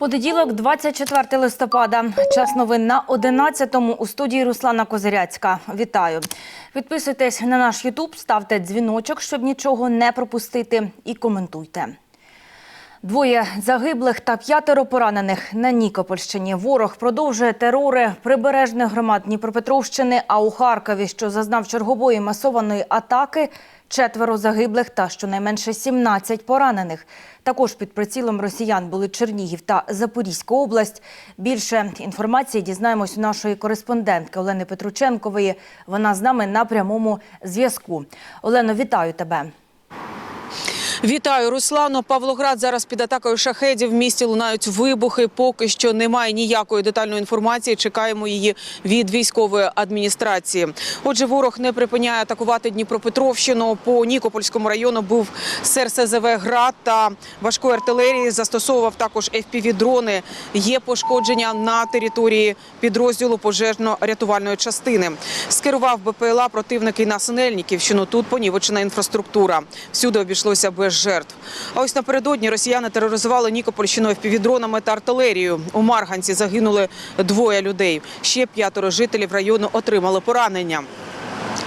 Понеділок, 24 листопада. Час новин на 11-му у студії Руслана Козиряцька. Вітаю. Підписуйтесь на наш Ютуб, ставте дзвіночок, щоб нічого не пропустити, і коментуйте. Двоє загиблих та п'ятеро поранених на Нікопольщині. Ворог продовжує терори прибережних громад Дніпропетровщини, а у Харкові, що зазнав чергової масованої атаки, четверо загиблих та щонайменше 17 поранених. Також під прицілом росіян були Чернігів та Запорізька область. Більше інформації дізнаємось у нашої кореспондентки Олени Петрученкової. Вона з нами на прямому зв'язку. Олено, вітаю тебе. Вітаю, Руслано. Павлоград зараз під атакою шахедів. В місті лунають вибухи. Поки що немає ніякої детальної інформації. Чекаємо її від військової адміністрації. Отже, ворог не припиняє атакувати Дніпропетровщину. По Нікопольському району був СРСЗВ «Град» та важкої артилерії. Застосовував також FPV-дрони. Є пошкодження на території підрозділу пожежно-рятувальної частини. Скерував БПЛА противники на Синельниківщину. Тут понівечена інфраструктура. Всюди обійшлося без жертв. А ось напередодні росіяни тероризували Нікопольщину FPV-дронами та артилерією. У Марганці загинули двоє людей. Ще п'ятеро жителів району отримали поранення.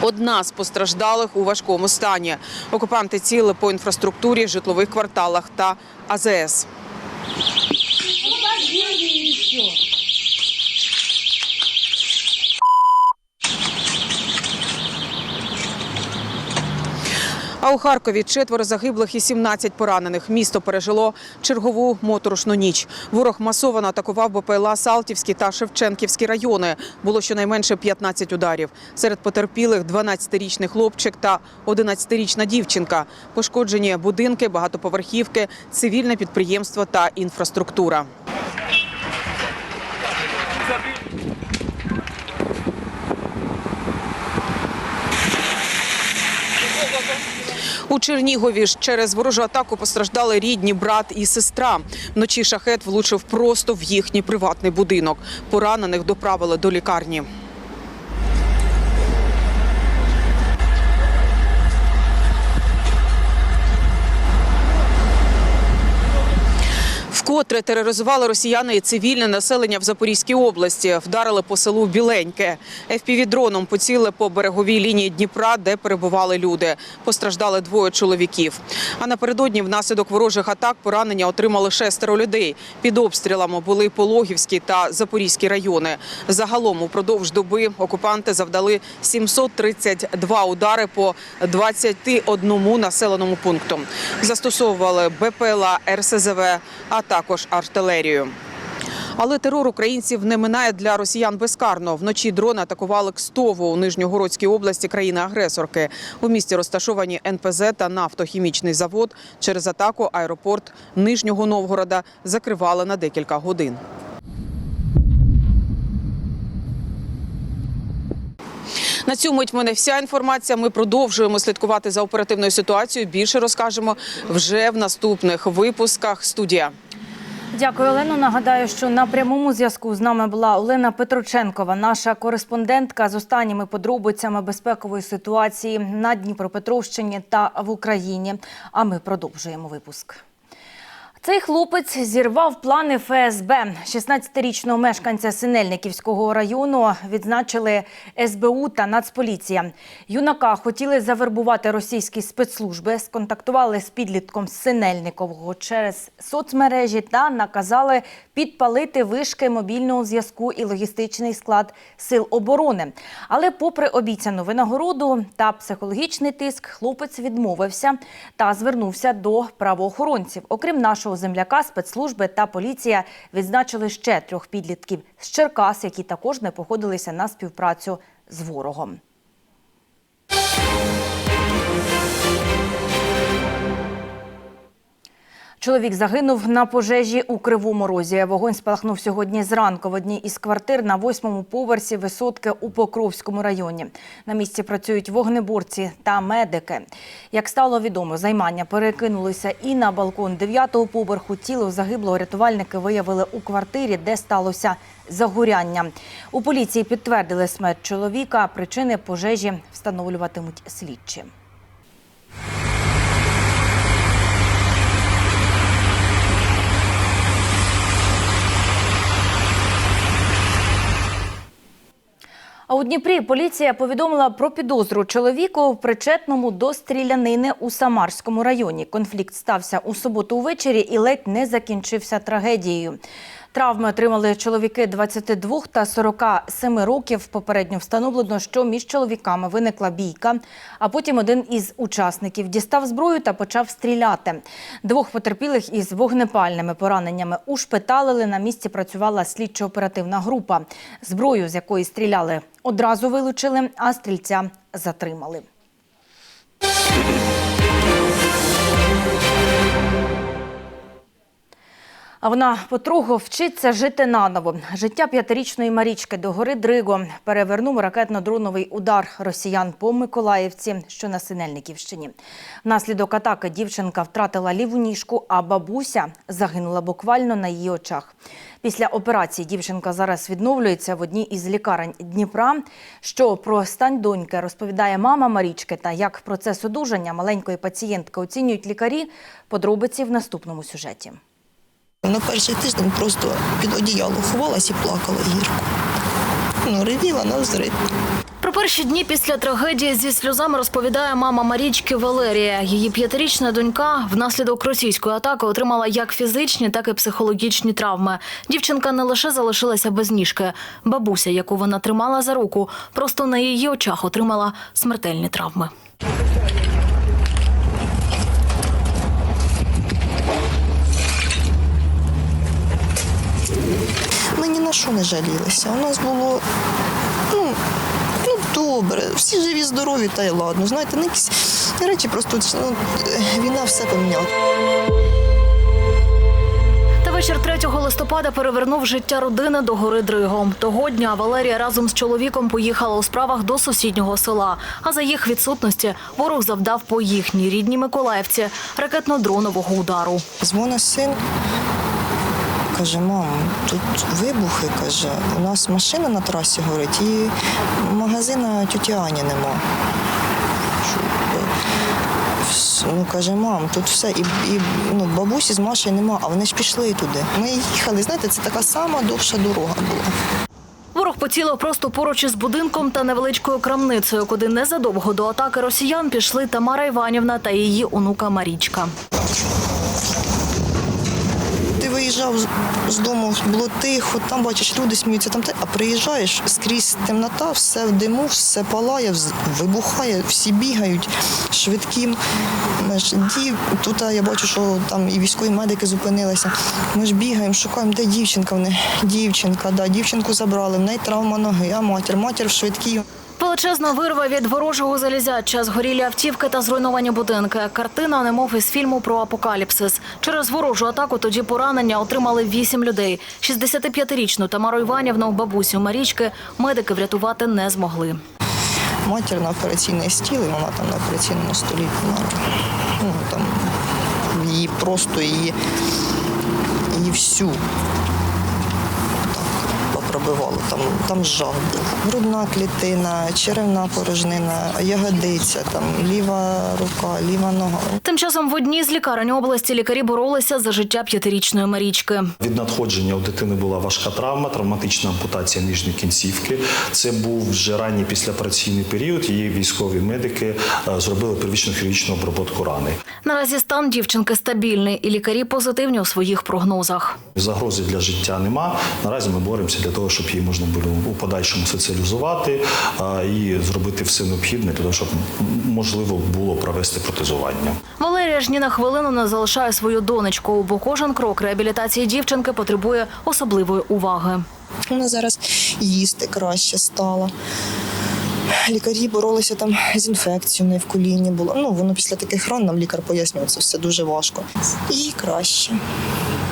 Одна з постраждалих у важкому стані. Окупанти ціли по інфраструктурі, житлових кварталах та АЗС. А у Харкові четверо загиблих і 17 поранених. Місто пережило чергову моторошну ніч. Ворог масово атакував БПЛА Салтівський та Шевченківські райони. Було щонайменше 15 ударів. Серед потерпілих 12-річний хлопчик та 11-річна дівчинка. Пошкоджені будинки, багатоповерхівки, цивільне підприємство та інфраструктура. У Чернігові ж через ворожу атаку постраждали рідні брат і сестра. Вночі шахет влучив просто в їхній приватний будинок. Поранених доправили до лікарні. Вкотре тероризували росіяни і цивільне населення в Запорізькій області. Вдарили по селу Біленьке. ФПВ-дроном поцілили по береговій лінії Дніпра, де перебували люди. Постраждали двоє чоловіків. А напередодні внаслідок ворожих атак поранення отримали шестеро людей. Під обстрілами були Пологівські та Запорізькі райони. Загалом упродовж доби окупанти завдали 732 удари по 21 населеному пункту. Застосовували БПЛА, РСЗВ, а також артилерію. Але терор українців не минає для росіян безкарно. Вночі дрони атакували Кстово у Нижньогородській області країни-агресорки. У місті розташовані НПЗ та нафтохімічний завод. Через атаку аеропорт Нижнього Новгорода закривали на декілька годин. На цю мить в мене вся інформація. Ми продовжуємо слідкувати за оперативною ситуацією. Більше розкажемо вже в наступних випусках. Студія. Дякую, Олено. Нагадаю, що на прямому зв'язку з нами була Олена Петроченкова, наша кореспондентка з останніми подробицями безпекової ситуації на Дніпропетровщині та в Україні. А ми продовжуємо випуск. Цей хлопець зірвав плани ФСБ. 16-річного мешканця Синельниківського району відзначили СБУ та Нацполіція. Юнака хотіли завербувати російські спецслужби, сконтактували з підлітком Синельникового через соцмережі та наказали підпалити вишки мобільного зв'язку і логістичний склад сил оборони. Але, попри обіцяну винагороду та психологічний тиск, хлопець відмовився та звернувся до правоохоронців. Окрім нашого земляка, спецслужби та поліція відзначили ще трьох підлітків з Черкас, які також не походилися на співпрацю з ворогом. Чоловік загинув на пожежі у Кривому Розі. Вогонь спалахнув сьогодні зранку в одній із квартир на восьмому поверсі висотки у Покровському районі. На місці працюють вогнеборці та медики. Як стало відомо, займання перекинулися і на балкон дев'ятого поверху. Тіло загиблого рятувальники виявили у квартирі, де сталося загоряння. У поліції підтвердили смерть чоловіка. Причини пожежі встановлюватимуть слідчі. А у Дніпрі поліція повідомила про підозру чоловіку, причетному до стрілянини у Самарському районі. Конфлікт стався у суботу увечері і ледь не закінчився трагедією. Травми отримали чоловіки 22 та 47 років. Попередньо встановлено, що між чоловіками виникла бійка. А потім один із учасників дістав зброю та почав стріляти. Двох потерпілих із вогнепальними пораненнями ушпиталили. На місці працювала слідчо-оперативна група. Зброю, з якої стріляли, одразу вилучили, а стрільця затримали. Вона потроху вчиться жити наново. Життя п'ятирічної Марічки до гори Дриго перевернув ракетно-дроновий удар росіян по Миколаївці, що на Синельниківщині. Внаслідок атаки дівчинка втратила ліву ніжку, а бабуся загинула буквально на її очах. Після операції дівчинка зараз відновлюється в одній із лікарень Дніпра. Що про стан доньки розповідає мама Марічки та як процес одужання маленької пацієнтки оцінюють лікарі. Подробиці в наступному сюжеті. На перший тиждень просто під одіяло ховалась і плакала гірко. Ну, ревіла на взрив. Про перші дні після трагедії зі сльозами розповідає мама Марічки Валерія. Її п'ятирічна донька внаслідок російської атаки отримала як фізичні, так і психологічні травми. Дівчинка не лише залишилася без ніжки. Бабуся, яку вона тримала за руку, просто на її очах отримала смертельні травми. Ми ні на що не жалілися. У нас було ну, ну добре, всі живі, здорові, та й ладно. Знаєте, ну, якісь речі просто ну, війна все поміняла. Та вечір 3 листопада перевернув життя родини до гори Дриго. Того дня Валерія разом з чоловіком поїхала у справах до сусіднього села. А за їх відсутності ворог завдав по їхній рідній Миколаївці ракетно-дронового удару. Дзвонить син. Каже, мам, тут вибухи, каже, у нас машина на трасі горить і магазина тіті Ані нема. Ну, каже, мам, тут все, і, і ну, бабусі з Машею нема, а вони ж пішли туди. Ми їхали, знаєте, це така сама довша дорога була. Ворог поцілив просто поруч із будинком та невеличкою крамницею, куди незадовго до атаки росіян пішли Тамара Іванівна та її онука Марічка. Ти виїжджав з- дому, було тихо, там бачиш, люди сміються, там а приїжджаєш скрізь темнота, все в диму, все палає, вибухає, всі бігають швидким. Тут я бачу, що там і військові медики зупинилися. Ми ж бігаємо, шукаємо, де дівчинка в неї. Дівчинка, да, дівчинку забрали, в неї травма ноги, а матір, матір в швидкій. Величезна вирва від ворожого залізяча, згорілі автівки та зруйновані будинки. Картина, немов із фільму про апокаліпсис. Через ворожу атаку тоді поранення отримали вісім людей. 65-річну Тамару Іванівну, бабусю Марічки, медики врятувати не змогли. Матір на операційний стіл, і вона там на операційному столі. Ну, там її просто її, її всю так. Там, там жах був. Грудна клітина, черевна порожнина, ягодиця, там ліва рука, ліва нога. Тим часом в одній з лікарень області лікарі боролися за життя п'ятирічної Марічки. Від надходження у дитини була важка травма, травматична ампутація нижньої кінцівки. Це був вже ранній післяопераційний період. Її військові медики е, зробили первічну хірургічну обробку рани. Наразі стан дівчинки стабільний, і лікарі позитивні у своїх прогнозах. Загрози для життя нема. Наразі ми боремося для того, щоб її можна було у подальшому соціалізувати і зробити все необхідне для того, щоб можливо було провести протезування. Валерія ж ні на хвилину не залишає свою донечку, бо кожен крок реабілітації дівчинки потребує особливої уваги. Вона зараз їсти краще стала. Лікарі боролися там з інфекцією, в неї в коліні було. Ну, воно після таких ран нам лікар пояснював, це все дуже важко. Їй краще.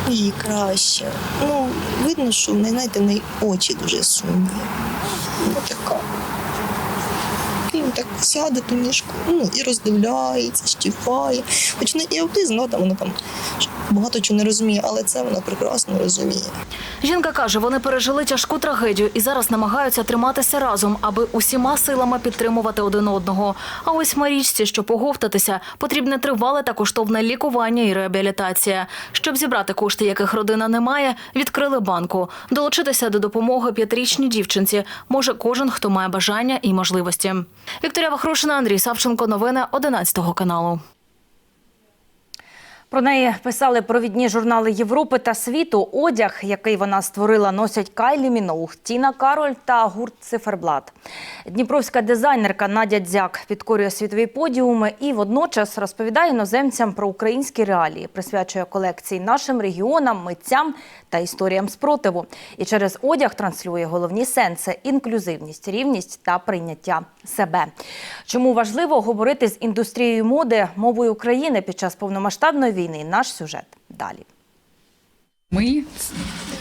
Їй краще. Ну, видно, що в неї, знаєте, в неї очі дуже сумні. Ну, така. Він так сяде ту ніжку, ну, і роздивляється, щіпає. Хоч і аутизм, ну, там вона там багато чого не розуміє, але це вона прекрасно розуміє. Жінка каже, вони пережили тяжку трагедію і зараз намагаються триматися разом, аби усіма силами підтримувати один одного. А ось Марічці, щоб поговтатися, потрібне тривале та коштовне лікування і реабілітація. Щоб зібрати кошти, яких родина не має, відкрили банку. Долучитися до допомоги п'ятирічній дівчинці може кожен, хто має бажання і можливості. Вікторія Вахрушина, Андрій Савченко. Новини 11 каналу. Про неї писали провідні журнали Європи та світу. Одяг, який вона створила, носять Кайлі Міноух, Тіна Кароль та гурт Циферблат. Дніпровська дизайнерка Надя Дзяк підкорює світові подіуми і водночас розповідає іноземцям про українські реалії, присвячує колекції нашим регіонам, митцям та історіям спротиву. І через одяг транслює головні сенси інклюзивність, рівність та прийняття себе. Чому важливо говорити з індустрією моди мовою України під час повномасштабної війни? Наш сюжет далі. Ми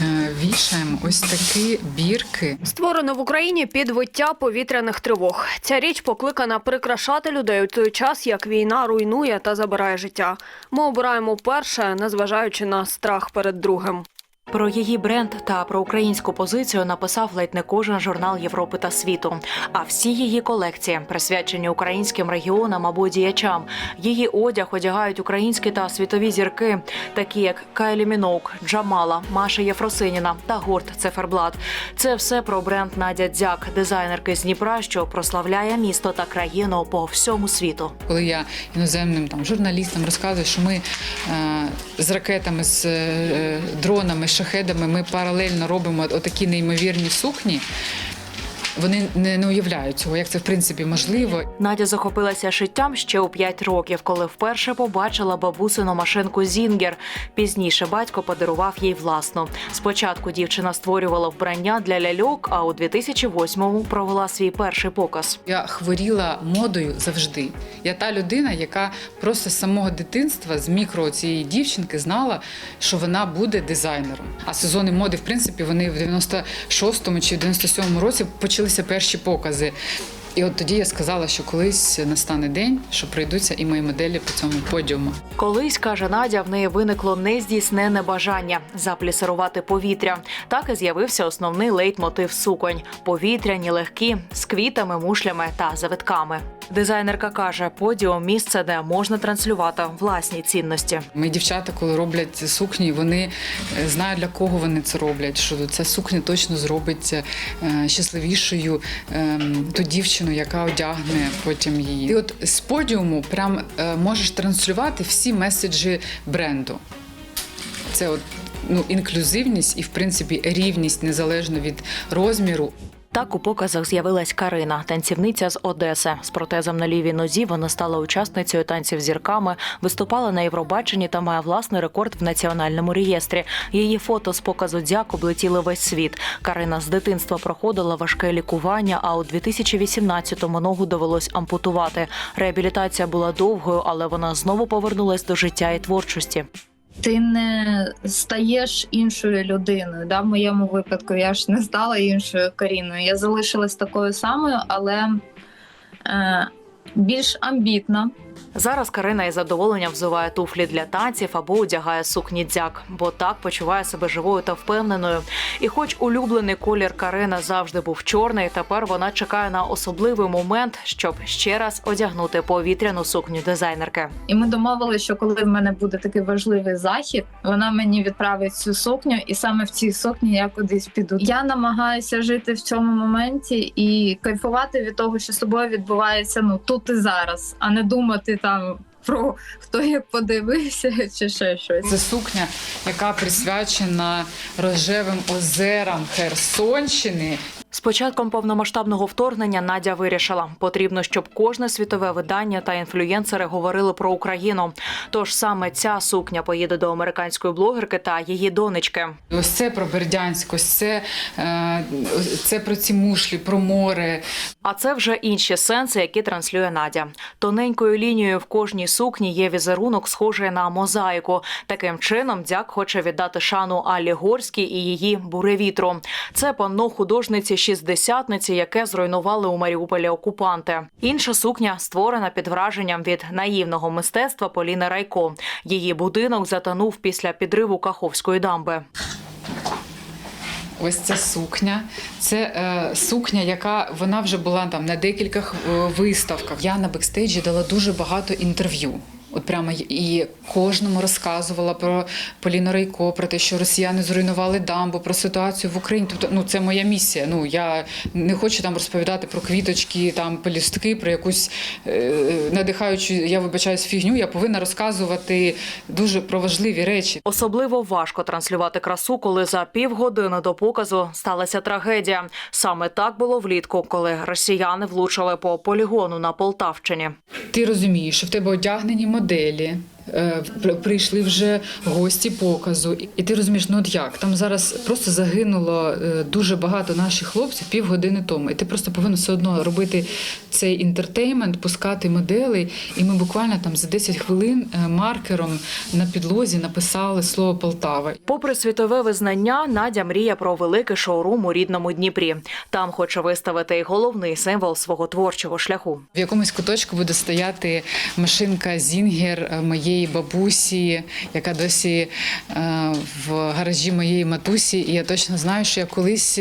е, вішаємо ось такі бірки. Створено в Україні під виття повітряних тривог. Ця річ покликана прикрашати людей у той час, як війна руйнує та забирає життя. Ми обираємо перше, незважаючи на страх перед другим. Про її бренд та про українську позицію написав ледь не кожен журнал Європи та світу. А всі її колекції присвячені українським регіонам або діячам. Її одяг одягають українські та світові зірки, такі як Кайлі Міноук, Джамала, Маша Єфросиніна та гурт Циферблат. Це все про бренд Надя Дзяк, дизайнерки з Дніпра, що прославляє місто та країну по всьому світу. Коли я іноземним там журналістам розказую, що ми е, з ракетами, з е, дронами, шахедами, ми паралельно робимо отакі неймовірні сукні. Вони не, не уявляють цього, як це в принципі можливо. Надя захопилася шиттям ще у 5 років, коли вперше побачила бабусину машинку Зінгер. Пізніше батько подарував їй власну. Спочатку дівчина створювала вбрання для ляльок, а у 2008-му провела свій перший показ. Я хворіла модою завжди. Я та людина, яка просто з самого дитинства, з мікро цієї дівчинки, знала, що вона буде дизайнером. А сезони моди, в принципі, вони в 96-му чи в 97-му році почалися перші покази. І от тоді я сказала, що колись настане день, що прийдуться і мої моделі по цьому подіуму. Колись каже Надя, в неї виникло нездійснене бажання заплісирувати повітря. Так і з'явився основний лейтмотив суконь: повітряні, легкі, з квітами, мушлями та завитками. Дизайнерка каже, подіум місце, де можна транслювати власні цінності. Мої дівчата, коли роблять сукні, вони е, знають для кого вони це роблять. Що ця сукня точно зробить е, щасливішою ем, ту дівчину, яка одягне потім її. Ти от з подіуму прям е, можеш транслювати всі меседжі бренду. Це от ну інклюзивність і в принципі рівність незалежно від розміру. Так у показах з'явилась Карина, танцівниця з Одеси. З протезом на лівій нозі вона стала учасницею танців зірками, виступала на Євробаченні та має власний рекорд в національному реєстрі. Її фото з показу дзяк облетіли весь світ. Карина з дитинства проходила важке лікування, а у 2018-му ногу довелось ампутувати. Реабілітація була довгою, але вона знову повернулась до життя і творчості. Ти не стаєш іншою людиною. Да? В моєму випадку я ж не стала іншою Каріною. Я залишилась такою самою, але е, більш амбітна. Зараз Карина із задоволенням взуває туфлі для танців або одягає сукні дзяк, бо так почуває себе живою та впевненою. І, хоч улюблений колір Карина завжди був чорний, тепер вона чекає на особливий момент, щоб ще раз одягнути повітряну сукню дизайнерки. І ми домовилися, що коли в мене буде такий важливий захід, вона мені відправить цю сукню, і саме в цій сукні я кудись піду. Я намагаюся жити в цьому моменті і кайфувати від того, що з тобою відбувається ну тут і зараз, а не думати там про хто як подивився чи ще щось. Це сукня, яка присвячена рожевим озерам Херсонщини. З початком повномасштабного вторгнення Надя вирішила, потрібно, щоб кожне світове видання та інфлюєнсери говорили про Україну. Тож саме ця сукня поїде до американської блогерки та її донечки. Ось це про Бердянськ, ось це, е, це про ці мушлі, про море. А це вже інші сенси, які транслює Надя. Тоненькою лінією в кожній сукні є візерунок, схожий на мозаїку. Таким чином, дяк хоче віддати шану Алі Горській і її буревітру. Це панно художниці шістдесятниці, яке зруйнували у Маріуполі окупанти. Інша сукня створена під враженням від наївного мистецтва Поліни Райко. Її будинок затонув після підриву Каховської дамби. Ось ця сукня. Це е, сукня, яка вона вже була там на декількох е, виставках. Я на бекстейджі дала дуже багато інтерв'ю. От прямо і кожному розказувала про Поліну Рейко, про те, що росіяни зруйнували дамбу, про ситуацію в Україні. Тобто, ну це моя місія. Ну я не хочу там розповідати про квіточки, там пелюстки, про якусь е, надихаючу, я вибачаюсь, фігню. Я повинна розказувати дуже про важливі речі. Особливо важко транслювати красу, коли за півгодини до показу сталася трагедія. Саме так було влітку, коли росіяни влучили по полігону на Полтавщині. Ти розумієш, що в тебе одягнені моделі. Е, Прийшли вже гості показу, і ти розумієш, ну от як там зараз просто загинуло е, дуже багато наших хлопців півгодини тому. І ти просто повинен все одно робити цей інтертеймент, пускати модели. І ми буквально там за 10 хвилин е, маркером на підлозі написали слово Полтава. Попри світове визнання, Надя мріє про великий шоурум у рідному Дніпрі. Там хоче виставити й головний символ свого творчого шляху. В якомусь куточку буде стояти машинка Зінгер е, моєї бабусі, яка досі е, в гаражі моєї матусі. І я точно знаю, що я колись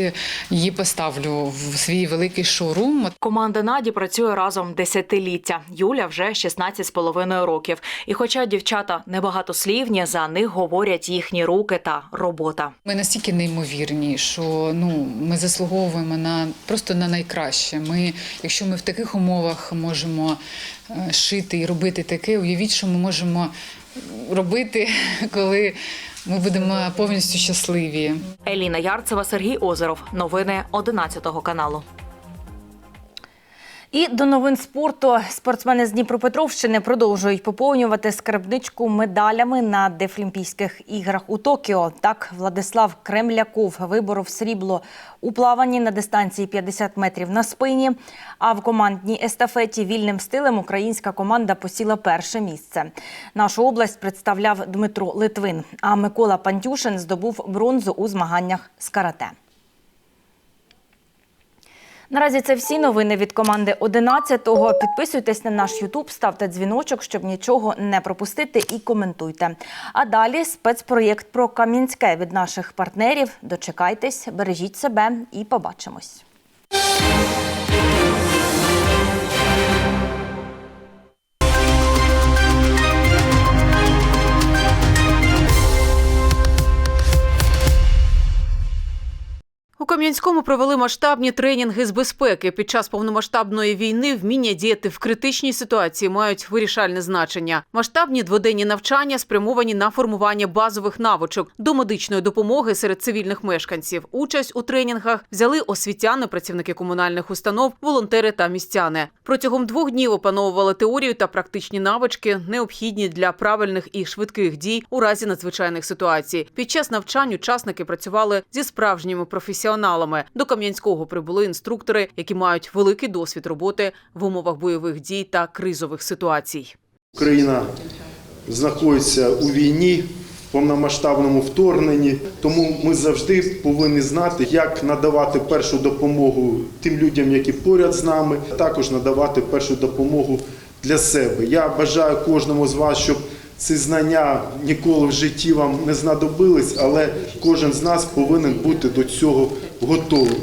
її поставлю в свій великий шоурум. Команда Наді працює разом десятиліття. Юля вже 16 з половиною років. І хоча дівчата небагатослівні, за них говорять їхні руки та робота. Ми настільки неймовірні, що ну ми заслуговуємо на просто на найкраще. Ми, якщо ми в таких умовах можемо е, шити і робити таке, уявіть, що ми можемо робити, коли ми будемо повністю щасливі. Еліна Ярцева, Сергій Озеров. Новини 11 каналу. І до новин спорту спортсмени з Дніпропетровщини продовжують поповнювати скарбничку медалями на Дефлімпійських іграх у Токіо. Так, Владислав Кремляков виборов срібло у плаванні на дистанції 50 метрів на спині. А в командній естафеті вільним стилем українська команда посіла перше місце. Нашу область представляв Дмитро Литвин. А Микола Пантюшин здобув бронзу у змаганнях з карате. Наразі це всі новини від команди 11-го. Підписуйтесь на наш Ютуб, ставте дзвіночок, щоб нічого не пропустити, і коментуйте. А далі спецпроєкт про Кам'янське від наших партнерів. Дочекайтесь, бережіть себе і побачимось. Кам'янському провели масштабні тренінги з безпеки. Під час повномасштабної війни вміння діяти в критичній ситуації мають вирішальне значення. Масштабні дводенні навчання спрямовані на формування базових навичок до медичної допомоги серед цивільних мешканців. Участь у тренінгах взяли освітяни, працівники комунальних установ, волонтери та містяни. Протягом двох днів опановували теорію та практичні навички, необхідні для правильних і швидких дій у разі надзвичайних ситуацій. Під час навчань учасники працювали зі справжніми професіоналами. До Кам'янського прибули інструктори, які мають великий досвід роботи в умовах бойових дій та кризових ситуацій. Україна знаходиться у війні, в повномасштабному вторгненні, тому ми завжди повинні знати, як надавати першу допомогу тим людям, які поряд з нами, а також надавати першу допомогу для себе. Я бажаю кожному з вас, щоб ці знання ніколи в житті вам не знадобились, але кожен з нас повинен бути до цього готовий.